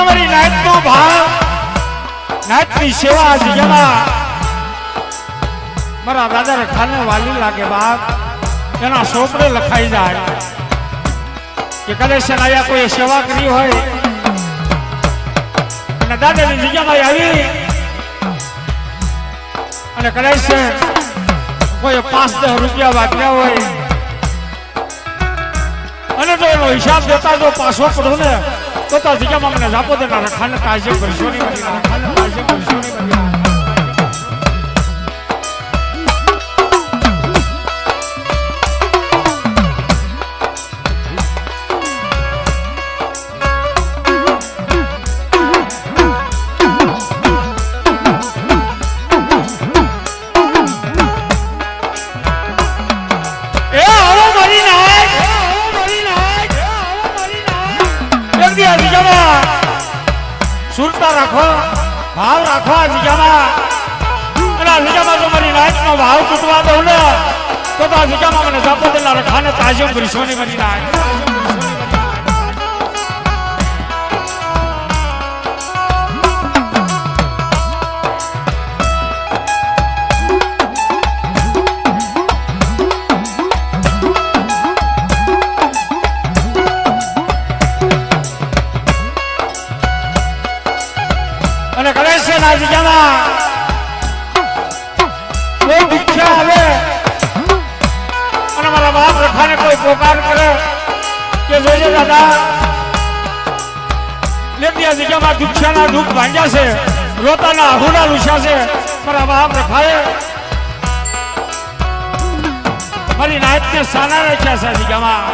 તમારી નાતનો ભાવ નાતની સેવા આજ જેમાં મારા દાદા રખાને વાલી લાગે બાપ, એના સોપડે લખાઈ જાય. કે કદાચ આયા કોઈ સેવા કરી હોય. અને દાદાની જગ્યામાં આવી. અને કદાચ કોઈ પાંચ દસ રૂપિયા વાગ્યા હોય. હિસાબ દેતા જો પાછો પડો ને, તો તો જગ્યામાં મને જાપો દેના ખાને તાજે કરશો નહીં સુરતા રાખો ભાવ રાખો આ જગ્યામાં અને આ જગ્યામાં જો મારી નાયકનો ભાવ તૂટવા દઉં ને, તો આ જગ્યામાં મને જાપો દેલા રખાને તાજો કરીશો બની મારી અને ગણેશ છે ના જગ્યામાં કોઈ ભિક્ષા આવે અને મારા બાપ રખાને કોઈ પોકાર કરે, કે જોઈએ દાદા આ જગ્યામાં દુખ્યાના દુઃખ ભાંગ્યા છે, રોતાના આહુના લુછ્યા છે, મારા બાપ રખાએ. મારી નાયતને સાના રાખ્યા છે જગ્યામાં